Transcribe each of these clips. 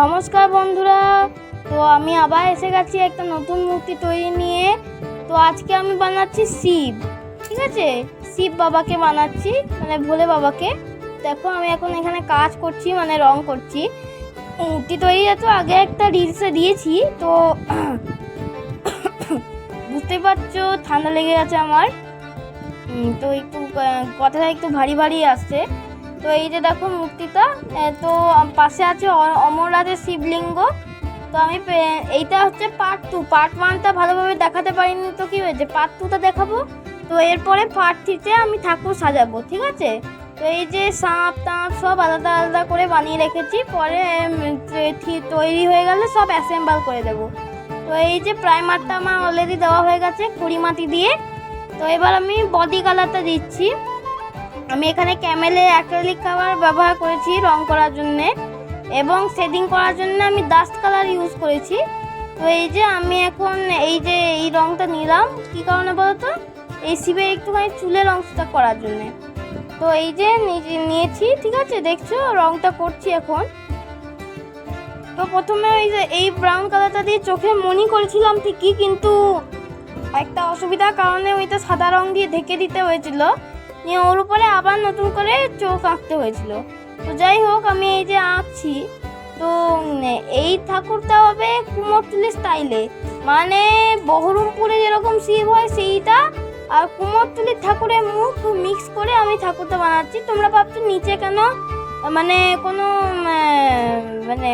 নমস্কার বন্ধুরা। তো আমি আবার এসে গেছি একটা নতুন মূর্তি তৈরি নিয়ে। তো আজকে আমি বানাচ্ছি শিব, ঠিক আছে? শিব বাবাকে বানাচ্ছি মানে ভোলে বাবাকে। দেখো, আমি এখন এখানে কাজ করছি মানে রং করছি। মূর্তি তৈরি তো আগে একটা রিলসে দিয়েছি, তো বুঝতেই পারছ, ঠান্ডা লেগে গেছে আমার। তো একটু কথাটা একটু ভারী ভারী আসছে। তো এই যে দেখো মূর্তিটা তো পাশে আছে অমরনাথের শিবলিঙ্গ। তো আমি এইটা হচ্ছে পার্ট টু পার্ট ওয়ানটা ভালোভাবে দেখাতে পারিনি তো কী হয়েছে? পার্ট টুটা দেখাবো। তো এরপরে পার্ট থ্রিতে আমি ঠাকুর সাজাবো, ঠিক আছে? তো এই যে সাপ টাপ সব আলাদা আলাদা করে বানিয়ে রেখেছি। পরে তৈরি হয়ে গেলে সব অ্যাসেম্বল করে দেবো। তো এই যে প্রাইমারটা আমার অলরেডি দেওয়া হয়ে গেছে কুড়ি মাটি দিয়ে। তো এবার আমি বডি কালারটা দিচ্ছি। আমি এখানে ক্যামেলের অ্যাক্রেলিক কালার ব্যবহার করেছি রং করার জন্যে এবং শেডিং করার জন্য আমি ডাস্ট কালার ইউজ করেছি। তো এই যে আমি এখন এই যে এই রংটা নিলাম, কী কারণে বলো তো এই শিবের একটুখানি চুলের অংশটা করার জন্যে। তো এই যে নিয়েছি, ঠিক আছে? দেখছ, রংটা করছি এখন। তো প্রথমে ওই যে এই ব্রাউন কালারটা দিয়ে চোখে মনি করেছিলাম ঠিকই, কিন্তু একটা অসুবিধার কারণে ওইটা সাদা রং দিয়ে ঢেকে দিতে হয়েছিল। নিয়ে ওর উপরে আবার নতুন করে চোখ আঁকতে হয়েছিল। তো যাই হোক, আমি এই যে আঁকছি, তো এই ঠাকুরটা হবে কুমোরটুলি স্টাইলে মানে বহরমপুরে যেরকম শিব হয় সেইটা, আর কুমোরটুলির ঠাকুরের মুখ মিক্স করে আমি ঠাকুরটা বানাচ্ছি। তোমরা ভাবছ নিচে কেন মানে কোনো মানে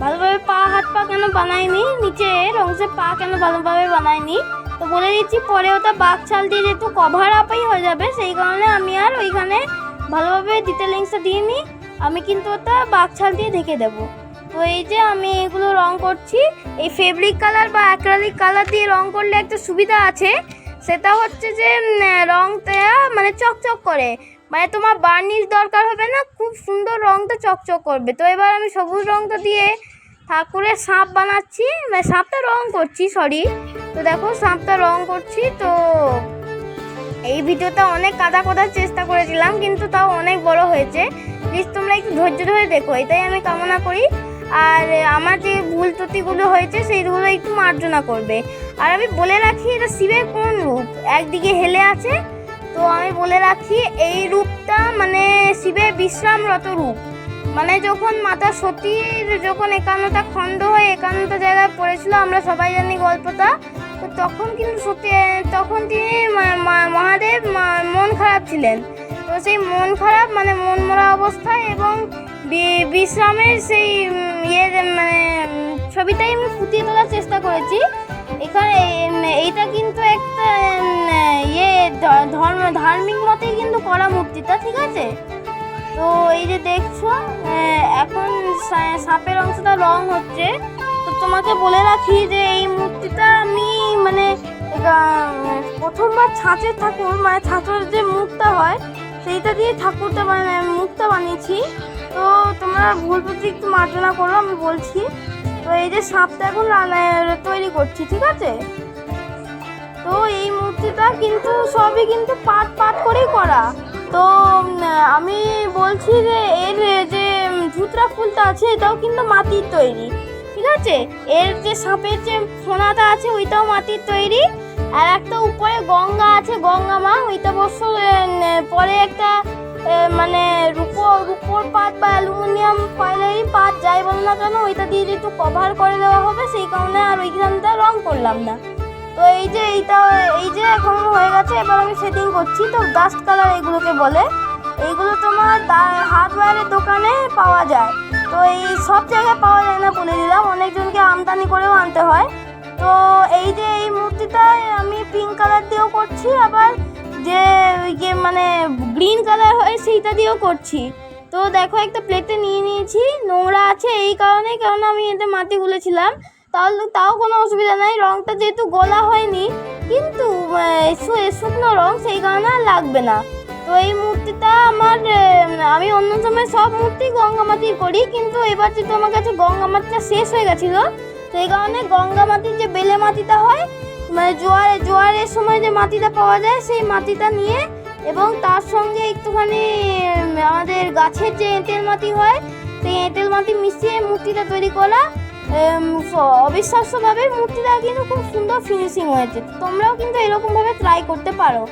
ভালোভাবে পা, হাত পা কেন বানায়নি? নিচে অংশে পা কেন ভালোভাবে বানাইনি তো বলে দিচ্ছি, পরে ওটা বাঘ ছাল দিয়ে যেহেতু কভার আপই হয়ে যাবে, সেই কারণে আমি আর ওইখানে ভালোভাবে ডিটেলিংসটা দিইনি আমি কিন্তু ওটা বাঘ ছাল দিয়ে ঢেকে দেবো। তো এই যে আমি এগুলো রং করছি, এই ফেব্রিক কালার বা অ্যাক্রালিক কালার দিয়ে রং করলে একটা সুবিধা আছে, সেটা হচ্ছে যে রংটা মানে চকচক করে মানে তোমার বার্নিশ দরকার হবে না, খুব সুন্দর রংটা চকচক করবে। তো এবার আমি সবুজ রংটা দিয়ে ঠাকুরের সাপ বানাচ্ছি মানে সাপটা রং করছি সরি তো দেখো, সাপটা রং করছি, তো এই ভিডিওটা অনেক কাদা করার চেষ্টা করেছিলাম, কিন্তু তাও অনেক বড় হয়েছে। প্লিজ তোমরা একটু ধৈর্য ধরে দেখো, এটাই আমি কামনা করি। আর আমার যে ভুল ত্রুটিগুলো হয়েছে, সেইগুলো একটু মার্জনা করবে। আর আমি বলে রাখি, এটা শিবের কোন রূপ? একদিকে হেলে আছে, তো আমি বলে রাখি, এই রূপটা মানে শিবের বিশ্রামরত রূপ। মানে যখন মাতা সতীর যখন একান্নটা খণ্ড হয়ে একান্নটা জায়গায় পড়েছিল, আমরা সবাই জানি গল্পটা। তো তখন কিন্তু সত্যি তখন তিনি মহাদেব মন খারাপ ছিলেন। তো সেই মন খারাপ মানে মন মরা অবস্থায় এবং বিশ্রামের সেই ইয়ে মানে ছবিটাই আমি ফুটিয়ে তোলার চেষ্টা করেছি। এখানে এইটা কিন্তু একটা ইয়ে ধর্ম, ধার্মিক মতেই কিন্তু করা মূর্তিটা, ঠিক আছে? তো এই যে দেখছ এখন সাপের অংশটা রং হচ্ছে। তো তোমাকে বলে রাখি যে এই মূর্তিটা আমি মানে প্রথমবার ছাঁচের ঠাকুর মানে ছাঁচের যে মুখটা হয়, সেইটা দিয়ে ঠাকুরটা মানে মুখটা বানিয়েছি। তো তোমরা ভুল প্রতি একটু মার্জনা করো, আমি বলছি। তো এই যে সাপটা এখন তৈরি করছি, ঠিক আছে? তো এই মূর্তিটা কিন্তু সবই কিন্তু পাট পাট করেই করা। তো আমি বলছি যে এর যে ধুতরা ফুলটা আছে, এটাও কিন্তু মাটির তৈরি, ঠিক আছে? এর যে সাপের যে ফোনাটা আছে, ওইটাও মাটির তৈরি, আর একটা উপরে গঙ্গা আছে, গঙ্গা মা, ওইটা অবশ্য পরে একটা মানে রূপো, রূপোর পাত বা অ্যালুমিনিয়াম ফয়েলেরই পাত, যাই বলো না কেন, ওইটা দিয়ে একটু কভার করে দেওয়া হবে, সেই কারণে আর ওইখানটা রং করলাম না। তো এই যে এইটা, এই যে এখন হয়ে গেছে, এবার আমি সেটিং করছি। তো ডাস্ট কালার এগুলোকে বলে, এইগুলো তোমার হার্ডওয়্যারের দোকানে পাওয়া যায়। তো এই সব জায়গায় পাওয়া যায় না বলে দিলাম, অনেকজনকে আমদানি করেও আনতে হয়। তো এই যে এই মূর্তিটায় আমি পিঙ্ক কালার দিয়েও করছি, আবার যে ইয়ে মানে গ্রিন কালার হয় সেইটা দিয়েও করছি। তো দেখো একটা প্লেটে নিয়ে নিয়েছি, নোংরা আছে এই কারণে কারণ আমি এতে মাটি গুলেছিলাম। তাহলে তাও কোনো অসুবিধা নাই, রংটা যেহেতু গলা হয়নি, কিন্তু শুকনো রং সেই কারণে আর লাগবে না। তো এই মূর্তিটা আমার আমি অন্য সময় সব মূর্তি গঙ্গা মাটির করি, কিন্তু এবার যেহেতু আমার কাছে গঙ্গা মাটিটা শেষ হয়ে গেছিল, সেই কারণে গঙ্গা মাটির যে বেলে মাটিটা হয় মানে জোয়ারে, জোয়ারের সময় যে মাটিটা পাওয়া যায়, সেই মাটিটা নিয়ে এবং তার সঙ্গে একটুখানি, আমাদের গাছের যে এঁটেল মাটি হয়, সেই এঁটেল মাটি মিশিয়ে মূর্তিটা তৈরি করা অবিশ্বাস্যভাবে মূর্তিটা কিন্তু খুব সুন্দর ফিনিশিং হয়েছে। তোমরাও কিন্তু এরকমভাবে ট্রাই করতে পারো।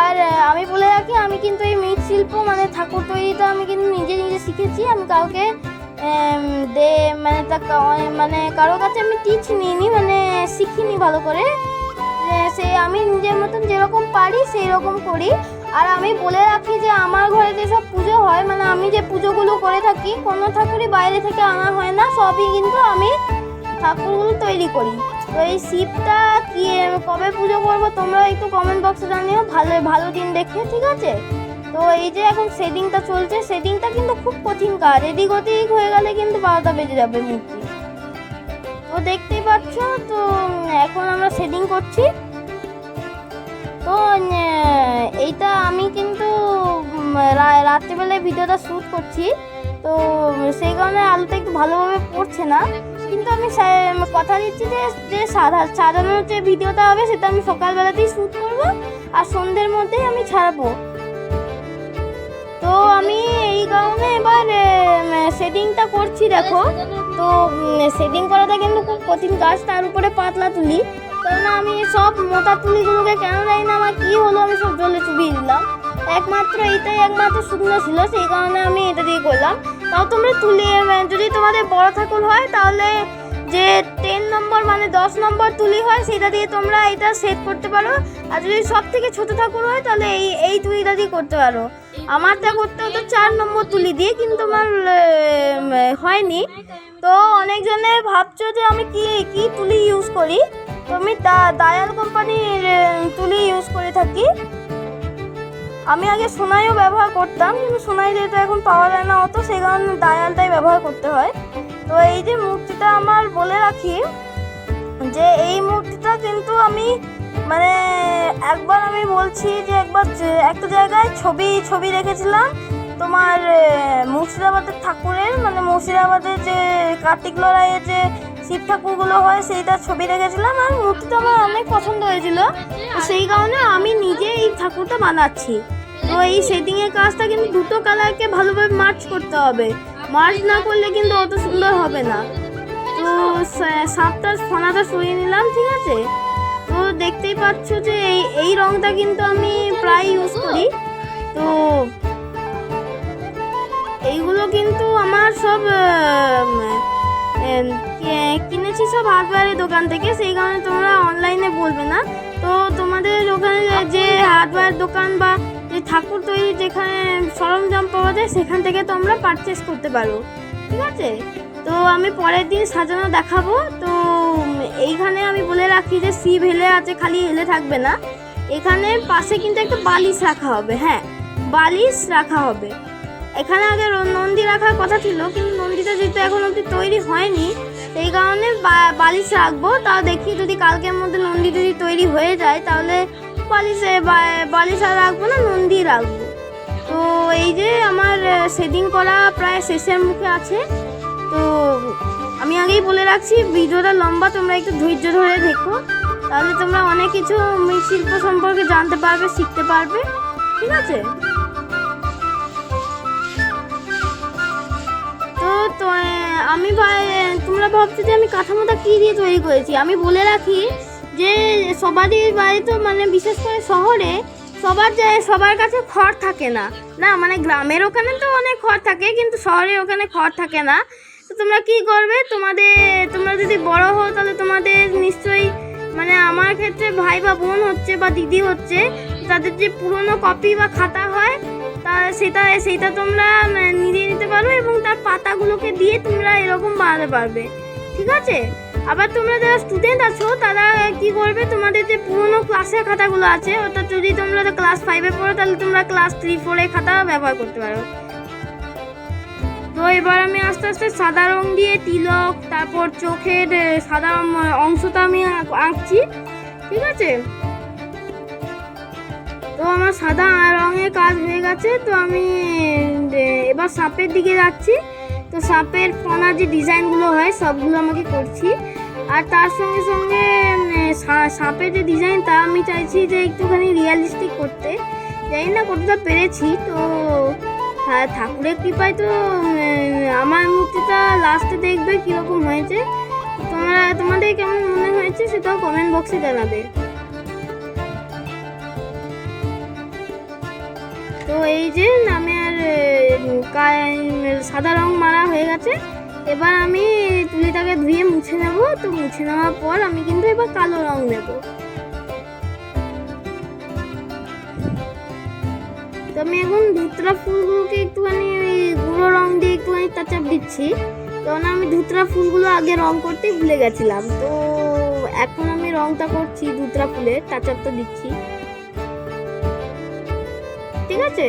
আর আমি বলে রাখি, আমি কিন্তু এই মৃৎশিল্প মানে ঠাকুর তৈরিটা আমি কিন্তু নিজে নিজে শিখেছি। আমি কাউকে দে মানে তা মানে কারও কাছে আমি টিচ নিইনি মানে শিখিনি ভালো করে। সে, আমি নিজের মতন যেরকম পারি সেই রকম করি। আর আমি বলে রাখি যে আমার ঘরে যেসব পুজো হয় মানে আমি যে পুজোগুলো করে থাকি, কোনো ঠাকুরই বাইরে থেকে আনা হয় না, সবই কিন্তু আমি ঠাকুরগুলো তৈরি করি। তো এই শিবটা কি কবে পুজো করব তোমরা একটু কমেন্ট বক্সে জানিও, ভালো ভালো দিন দেখে, ঠিক আছে? তো এই যে এখন শেডিংটা চলছে শেডিংটা কিন্তু খুব কঠিন কাজ এদিক ওদিক হয়ে গেলে কিন্তু বারোটা বেজে যাবে মূর্তি তো দেখতেই পাচ্ছ, তো এখন আমরা শেডিং করছি। তো এইটা আমি কিন্তু রাত্রিবেলায় ভিডিওটা শ্যুট করছি। তো, সেই কারণে আলোটা একটু ভালোভাবে পড়ছে না। কিন্তু আমি কথা দিচ্ছি যে যে সাধা সাজানোর যে ভিডিওটা হবে, সেটা আমি সকালবেলাতেই শ্যুট করব আর সন্ধ্যের মধ্যেই আমি ছাড়বো। তো, আমি এই কারণে এবার শেডিংটা করছি, দেখো। তো শেডিং করাটা কিন্তু খুব কঠিন কাজ। তার উপরে পাতলা তুলি। কারণ আমি সব মোটা তুলিগুলোকে কেন জানি না? আমার কী হলো? আমি সব জলে চুবিয়ে দিলাম। একমাত্র এইটাই একমাত্র শুকনো ছিল, সেই কারণে আমি এটা দিয়ে করলাম। তাও তোমরা তুলি, যদি তোমাদের বড় ঠাকুর হয়, তাহলে যে টেন নম্বর মানে দশ নম্বর তুলি হয় সেটা দিয়ে তোমরা এটা সেট করতে পারো। আর যদি সব থেকে ছোটো ঠাকুর হয়, তাহলে এই এই তুলিটা দিয়ে করতে পারো। আমারটা করতে হতো চার নম্বর তুলি দিয়ে, কিন্তু আমার হয়নি। তো অনেকজনে ভাবছ যে আমি কি কি তুলি ইউজ করি? আমি দায়াল কোম্পানির তুলি ইউজ করে থাকি। আমি আগে সোনাইও ব্যবহার করতাম, কিন্তু সোনাই যেহেতু এখন পাওয়া যায় না অত সেই কারণে দায়ালটাই ব্যবহার করতে হয়। তো এই যে মূর্তিটা আমার বলে রাখি, যে এই মূর্তিটা কিন্তু আমি মানে একবার আমি বলছি যে একবার একটা জায়গায় ছবি ছবি রেখেছিলাম তোমার মুর্শিদাবাদের ঠাকুরের মানে মুর্শিদাবাদের যে কার্তিক লড়াইয়ের যে শিব ঠাকুরগুলো হয়, সেইটা ছবি রেখেছিলাম আর মূর্তিটা আমার অনেক পছন্দ হয়েছিল। সেই কারণে আমি নিজে এই ঠাকুরটা বানাচ্ছি। তো এই সেটিংয়ের কাজটা কিন্তু দুটো কালারকে ভালোভাবে মার্চ করতে হবে। মার্চ না করলে কিন্তু অত সুন্দর হবে না। তো সা- সাপটা ফোনাটা সরিয়ে নিলাম, ঠিক আছে? তো দেখতেই পাচ্ছ যে এই এই রংটা কিন্তু আমি প্রায় ইউজ করি। তো এইগুলো কিন্তু আমার সব কিনেছি সব হার্ডওয়্যারের দোকান থেকে। সেই কারণে তোমরা অনলাইনে বলবে না। তো তোমাদের ওখানে যে হার্ডওয়্যার দোকান বা যে ঠাকুর তৈরি যেখানে সরঞ্জাম পাওয়া যায়, সেখান থেকে তোমরা পারচেস করতে পারো। ঠিক আছে? তো আমি পরের দিন সাজানো দেখাবো। তো এইখানে আমি বলে রাখি যে শিব হেলে আছে, খালি হেলে থাকবে না। এখানে পাশে কিন্তু একটা বালিশ রাখা হবে হ্যাঁ। বালিশ রাখা হবে। এখানে আগে নন্দী রাখার কথা ছিল, কিন্তু নন্দীটা যেহেতু এখন অব্দি তৈরি হয়নি সেই কারণে বালিশ রাখব। তাও দেখি যদি কালকের মধ্যে নন্দী যদি তৈরি হয়ে যায়, তাহলে বালিশে বালিশ আর রাখব না নন্দী রাখব। তো এই যে আমার সেদিন করা প্রায় শেষের মুখে আছে। তো আমি আগেই বলে রাখছি, ভিডিওটা লম্বা, তোমরা একটু ধৈর্য ধরে দেখো। তাহলে তোমরা অনেক কিছু শিল্প সম্পর্কে জানতে পারবে, শিখতে পারবে। ঠিক আছে? তো তো আমি ভাই- তোমরা ভাবছ যে আমি কাঠামোটা কী দিয়ে তৈরি করেছি? আমি বলে রাখি যে সবারই বাড়িতে মানে বিশেষ করে শহরে সবার যে সবার কাছে খড় থাকে না। না মানে গ্রামের ওখানে তো অনেক খড় থাকে, কিন্তু শহরের ওখানে খড় থাকে না। তো তোমরা কি করবে? তোমাদের, তোমরা যদি বড় হও, তাহলে তোমাদের নিশ্চয়ই মানে আমার ক্ষেত্রে ভাই বা বোন হচ্ছে বা দিদি হচ্ছে তাদের যে পুরনো কপি বা খাতা হয় তা সেটা সেটা তোমরা নিয়ে নিতে পারো এবং তার পাতাগুলোকে দিয়ে তোমরা এরকম বানাতে পারবে। ঠিক আছে? আবার তোমরা যারা স্টুডেন্ট আছো, তারা কি করবে? তোমাদের যে পুরনো ক্লাসের খাতাগুলো আছে অর্থাৎ যদি তোমরা ক্লাস ফাইভে পড়ো, তাহলে তোমরা ক্লাস থ্রি ফোরের খাতা ব্যবহার করতে পারো। তো এবার আমি আস্তে আস্তে সাদা রং দিয়ে তিলক, তারপর চোখের সাদা অংশটা আমি আঁকছি। ঠিক আছে? তো আমার সাদা রঙের কাজ হয়ে গেছে, তো আমি এবার সাপের দিকে যাচ্ছি। তো সাপের ফনার যে ডিজাইনগুলো হয়, সবগুলো আমাকে করছি। আর তার সঙ্গে সঙ্গে সাপের যে ডিজাইন, তা আমি চাইছি যে একটুখানি রিয়েলিস্টিক করতে। জানি না কতটা পেরেছি, তো ঠাকুরের কৃপায় তো আমার মূর্তিটা লাস্টে দেখবে কীরকম হয়েছে। তোমরা, তোমাদের কেমন মনে হয়েছে সেটাও কমেন্ট বক্সে জানাবে। এই যে আমার আহ, কা- সাদা রং মারা হয়ে গেছে। এবার আমি তুলিটাকে ধুয়ে মুছে নেব। তো মুছে নেওয়ার পর আমি কিন্তু এবার কালো রং নেব। তো আমি এখন ধুতরা ফুলগুলোকে একটুখানি ওই গুঁড়ো রং দিয়ে একটুখানি টাচ আপ দিচ্ছি। কারণ আমি ধুতরা ফুলগুলো আগে রং করতে ভুলে গেছিলাম। তো এখন আমি রংটা করছি ধুতরা ফুলের টাচ আপটা দিচ্ছি। আছে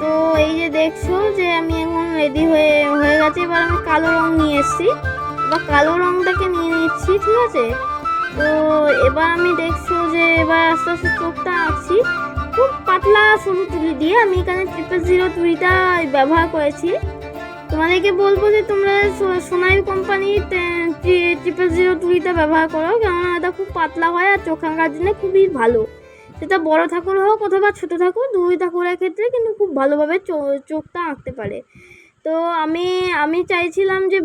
তো এই যে দেখছ যে আমি এখন রেডি হয়ে হয়ে গেছে, এবার আমি কালো রং নিয়ে এসেছি। এবার কালো রংটাকে নিয়ে নিচ্ছি, ঠিক আছে? তো এবার আমি দেখছ যে এবার আস্তে আস্তে চোখটা আঁকছি। খুব পাতলা সরু তুলি দিয়ে আমি এখানে ট্রিপল জিরো তুলিটা ব্যবহার করেছি। তোমাদেরকে বলব যে তোমরা সোনাইল কোম্পানির ট্রিপল জিরো তুলিটা ব্যবহার করো। কেননা এটা খুব পাতলা হয় আর চোখ আঁকার জন্য খুবই ভালো। সেটা বড় ঠাকুর হোক অথবা ছোট ঠাকুর, দুই ঠাকুরের ক্ষেত্রে কিন্তু খুব ভালোভাবে চোখটা আঁকতে পারে। তো আমি আমি চাইছিলাম যে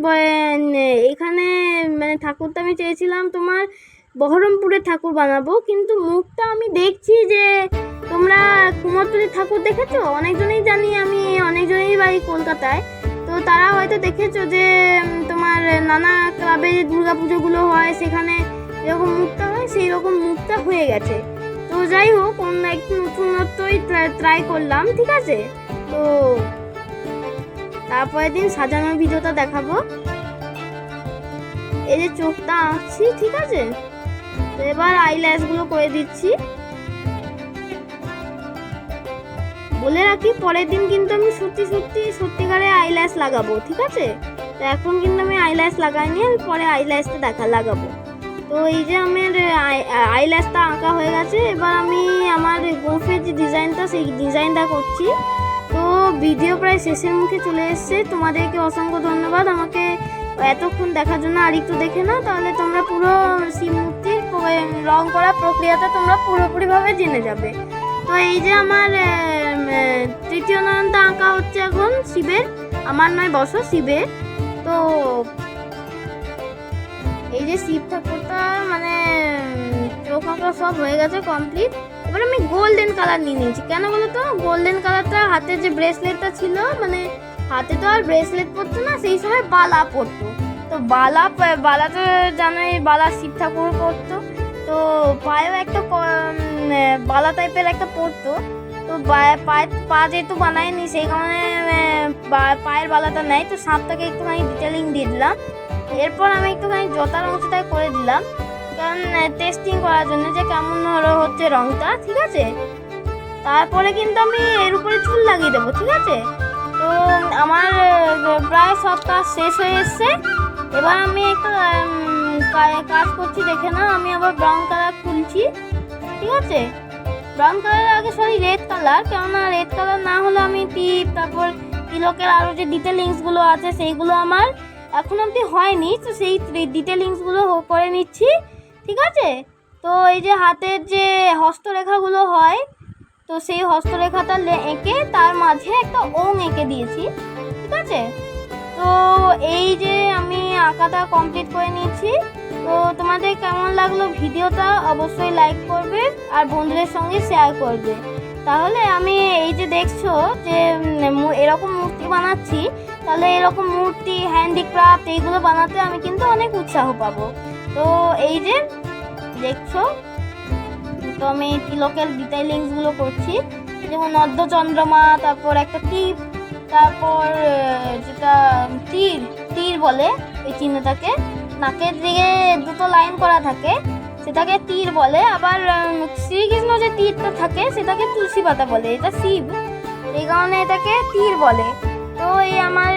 এখানে মানে ঠাকুরটা আমি চেয়েছিলাম তোমার বহরমপুরের ঠাকুর বানাবো। কিন্তু মুখটা আমি দেখছি যে তোমরা কুমোরটুলির ঠাকুর দেখেছ? অনেকজনেই জানি আমি, অনেকজনেই বাড়ি কলকাতায়। তো তারা হয়তো দেখেছ যে তোমার নানা ক্লাবে যে দুর্গা পুজোগুলো হয়, সেখানে যেরকম মুখটা হয়, সেই রকম মুখটা হয়ে গেছে। তো যাই হোক অন্য একটু নতুনত্বই ট্রাই করলাম, ঠিক আছে? তো তারপরের দিন সাজানোর ভিডিওটা দেখাবো। এই যে চোখটা আঁকছি, ঠিক আছে? তো এবার আইল্যাশগুলো করে দিচ্ছি। বলে রাখি, পরের দিন কিন্তু আমি সত্যি সত্যি সত্যিকারে আইল্যাশ লাগাবো, ঠিক আছে? তো এখন কিন্তু আমি আইল্যাশ লাগাইনি, আমি পরে আইল্যাশটা দেখা লাগাবো। তো এই যে আমার আইল্যাশটা আঁকা হয়ে গেছে, এবার আমি আমার গোফের যে ডিজাইনটা, সেই ডিজাইনটা করছি। তো ভিডিও প্রায় শেষের মুখে চলে এসেছে, তোমাদেরকে অসংখ্য ধন্যবাদ। আমাকে এতক্ষণ দেখার জন্য আর একটু দেখে না তাহলে তোমরা পুরো শিব মূর্তির প- রং করা প্রক্রিয়াটা তোমরা পুরোপুরিভাবে জেনে যাবে। তো এই যে আমার তৃতীয় নয়নটা আঁকা হচ্ছে এখন শিবের। আমার নয়, বসো, শিবের। তো এই যে শিব ঠাকুরটা মানে চোখ আঁকা সব হয়ে গেছে কমপ্লিট এবার আমি গোল্ডেন কালার নিয়ে নিয়েছি। কেন বলো তো? গোল্ডেন কালারটা হাতের যে ব্রেসলেটটা ছিল মানে হাতে তো আর ব্রেসলেট পরতো না, সেই সময় বালা পরতো। তো বালা বালা তো জানোই বালা শিব ঠাকুর পরতো। তো পায়েও একটা বালা টাইপের একটা পরতো। বা- পা যেহেতু বানায়নি সেই কারণে পায়ের বালাটা নেয় তো সাপটাকে একটুখানি ডিটেলিং দিয়ে দিলাম। এরপর আমি একটুখানি জতার অংশটাই করে দিলাম, কারণ টেস্টিং করার জন্য যে কেমন হলো হচ্ছে রংটা, ঠিক আছে? তারপরে কিন্তু আমি এর উপরে চুল লাগিয়ে দেবো, ঠিক আছে? তো, আমার প্রায় সব কাজ শেষ হয়ে এসছে। এবার আমি একটা কাজ করছি, দেখে না আমি আবার ব্রাউন কালার খুলছি, ঠিক আছে? ব্রাউন কালার আগে সরি রেড কালার, কেননা রেড কালার না হলে আমি টিপ, তারপর তিলকের আরও যে ডিটেলিংসগুলো আছে, সেইগুলো আমার এখন অবধি হয়নি। তো সেই ডিটেলিংসগুলো করে নিচ্ছি, ঠিক আছে? তো এই যে হাতের যে হস্তরেখাগুলো হয়, তো সেই হস্তরেখাটা এঁকে তার মাঝে একটা ওং এঁকে দিয়েছি, ঠিক আছে? তো এই যে আমি আঁকাটা কমপ্লিট করে নিয়েছি তো তোমাদের কেমন লাগল ভিডিওটা অবশ্যই লাইক করবে আর বন্ধুদের সঙ্গে শেয়ার করবে। তাহলে আমি এই যে দেখছ যে এরকম মূর্তি বানাচ্ছি, তাহলে এরকম মূর্তি হ্যান্ডিক্রাফট এইগুলো বানাতে আমি কিন্তু অনেক উৎসাহ পাবো। তো এই যে দেখছ, তো আমি তিলকের ডিটেইলিংসগুলো করছি। যেমন অর্ধচন্দ্রমা তারপর একটা টিপ তারপর যেটা, তীর তীর বলে এই চিহ্নটাকে। নাকের দিকে দুটো লাইন করা থাকে, সেটাকে তীর বলে। আবার শ্রীকৃষ্ণ যে তীরটা থাকে, সেটাকে তুলসী পাতা বলে। এটা শিব, এই কারণে এটাকে তীর বলে। তো এই আমার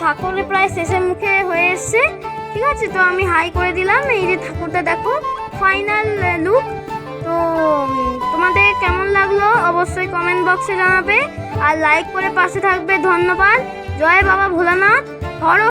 ঠাকুরের প্রায় শেষের মুখে হয়ে এসছে। ঠিক আছে, তো আমি হাই করে দিলাম। এই যে ঠাকুরটা দেখো ফাইনাল লুক তো তোমাদের কেমন লাগল অবশ্যই কমেন্ট বক্সে জানাবে। আর লাইক করে পাশে থাকবে, ধন্যবাদ। জয় বাবা ভোলানাথ। হর